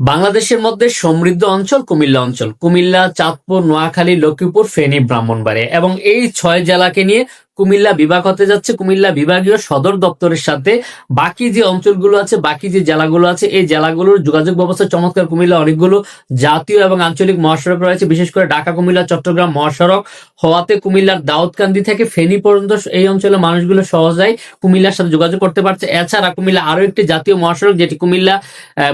বাংলাদেশের মধ্যে সমৃদ্ধ অঞ্চল কুমিল্লা অঞ্চল। কুমিল্লা, চাঁদপুর, নোয়াখালী, লক্ষ্মীপুর, ফেনী, ব্রাহ্মণবাড়িয়া। এবং এই ছয় জেলাকে নিয়ে কুমিল্লা বিভাগ হতে যাচ্ছে। কুমিল্লা বিভাগীয় সদর দপ্তরের সাথে বাকি যে অঞ্চলগুলো আছে, বাকি যে জেলাগুলো আছে, এই জেলাগুলোর যোগাযোগ ব্যবস্থা চমৎকার। কুমিল্লা অনেকগুলো জাতীয় এবং আঞ্চলিক মহাসড়ক রয়েছে। বিশেষ করে ঢাকা, কুমিল্লা, চট্টগ্রাম মহাসড়ক হওয়াতে কুমিল্লার দাউদকান্দি থেকে ফেনী পর্যন্ত এই অঞ্চলের মানুষগুলো সহজেই কুমিল্লার সাথে যোগাযোগ করতে পারছে। এছাড়া কুমিল্লা আরও একটি জাতীয় মহাসড়ক, যেটি কুমিল্লা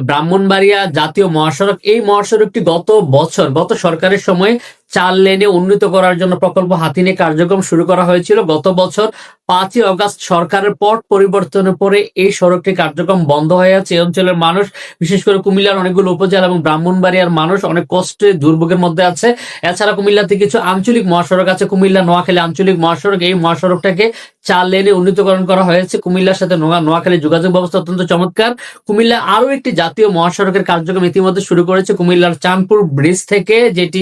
ব্রাহ্মণবাড়িয়া জাতীয় মহাসড়ক। এই মহাসড়কটি গত বছর, গত সরকারের সময়ে চার লেনে উন্নীত করার জন্য প্রকল্প হাতি নিয়ে কার্যক্রম শুরু করা হয়েছিল। গত বছর পাঁচই অগস্ট সরকারের পট পরিবর্তনের পরে এই সড়কটি কার্যক্রম বন্ধ হয়ে আছে। এই অঞ্চলের মানুষ, বিশেষ করে কুমিল্লার অনেকগুলো উপজেলা এবং ব্রাহ্মণবাড়িয়ার মানুষ অনেক কষ্টে, দুর্ভোগের মধ্যে আছে। এছাড়া কুমিল্লাতে কিছু আঞ্চলিক মহাসড়ক আছে। কুমিল্লা নোয়াখালী আঞ্চলিক মহাসড়ক। এই মহাসড়কটাকে চার লেনে উন্নীতকরণ করা হয়েছে। কুমিল্লার সাথে নোয়া, নোয়াখালী যোগাযোগ ব্যবস্থা অত্যন্ত চমৎকার। কুমিল্লা আরও একটি জাতীয় মহাসড়কের কার্যক্রম ইতিমধ্যে শুরু করেছে। কুমিল্লার চাঁদপুর ব্রিজ থেকে, যেটি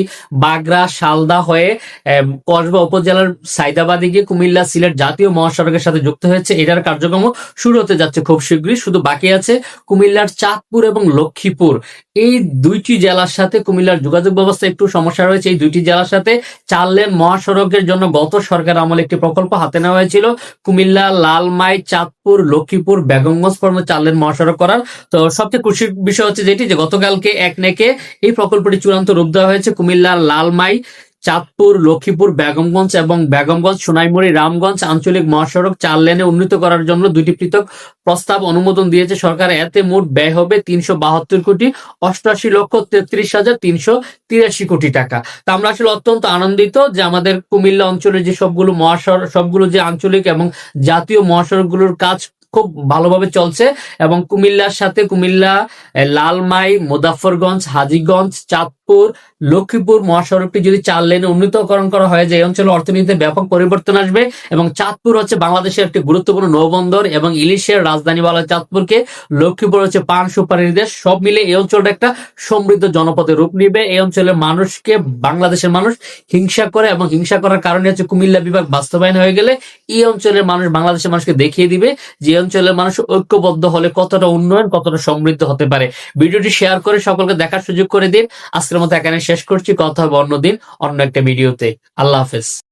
বাগড়া শালদা হয়ে কসবা উপজেলার সাইদাবাদে গিয়ে কুমিল্লা সিলেট জাতীয় মহাসড়কের সাথে যুক্ত হয়েছে। এটার কার্যক্রম শুরু হতে যাচ্ছে খুব শীঘ্রই। শুধু বাকি আছে কুমিল্লার চাঁদপুর এবং লক্ষ্মীপুর। এই দুইটি জেলার সাথে কুমিল্লার যোগাযোগ ব্যবস্থা একটু সমস্যা রয়েছে। এই দুইটি জেলার সাথে চার লেন মহাসড়কের জন্য গত সরকার আমলে একটি প্রকল্প হাতে নেওয়া হয়েছিল। কুমিল্লা, লালমাই চাঁদপুর লক্ষ্মীপুর, বেগমগঞ্জ পর্যন্ত চার লেন মহাসড়ক করার। তো সবচেয়ে খুশির বিষয় হচ্ছে যেটি, যে গতকালকে এক নেকে এই প্রকল্পটি চূড়ান্ত রূপ দেওয়া হয়েছে। কুমিল্লার লালমাই চাঁদপুর, লক্ষ্মীপুর, বেগমগঞ্জ এবং বেগমগঞ্জ, সোনাইমুড়ি, রামগঞ্জ আঞ্চলিক মহাসড়ক চার লেনে উন্নীত করার জন্য দুইটি পৃথক প্রস্তাব অনুমোদন দিয়েছে সরকার। এতে মোট ব্যয় হবে তিনশো বাহাত্তর কোটি অষ্টআশি লক্ষ তেত্রিশ হাজার তিনশো তিরাশি কোটি টাকা। তা আমরা আসলে অত্যন্ত আনন্দিত যে আমাদের কুমিল্লা অঞ্চলের যে সবগুলো মহাসড়ক সবগুলো যে আঞ্চলিক এবং জাতীয় মহাসড়কগুলোর কাজ খুব ভালোভাবে চলছে এবং কুমিল্লার সাথে কুমিল্লা লালমাই মুজাফরগঞ্জ হাজীগঞ্জ, চাঁদপুর, লক্ষ্মীপুর মহাসড়কটি যদি চার লেনে উন্নীতকরণ করা হয়, যে এই অঞ্চলে অর্থনীতিতে ব্যাপক পরিবর্তন আসবে এবং চাঁদপুর হচ্ছে বাংলাদেশের একটি গুরুত্বপূর্ণ নৌবন্দর এবং ইলিশের রাজধানী বলা চাঁদপুরকে। লক্ষ্মীপুর হচ্ছে পান সুপারির দেশ সব মিলে এই অঞ্চলটা একটা সমৃদ্ধ জনপদে রূপ নিবে। এই অঞ্চলের মানুষকে, বাংলাদেশের মানুষ হিংসা করে এবং হিংসা করার কারণে হচ্ছে কুমিল্লা বিভাগ বাস্তবায়ন হয়ে গেলে এই অঞ্চলের মানুষ, বাংলাদেশের মানুষকে দেখিয়ে দিবে যে অঞ্চলের মানুষ ঐক্যবদ্ধ হলে কতটা উন্নয়ন, কতটা সমৃদ্ধ হতে পারে? ভিডিওটি শেয়ার করে সকলকে দেখার সুযোগ করে দিন। আজকের মতো এখানে শেষ করছি। কথা হবে অন্যদিন অন্য একটা ভিডিওতে। আল্লাহ হাফেজ।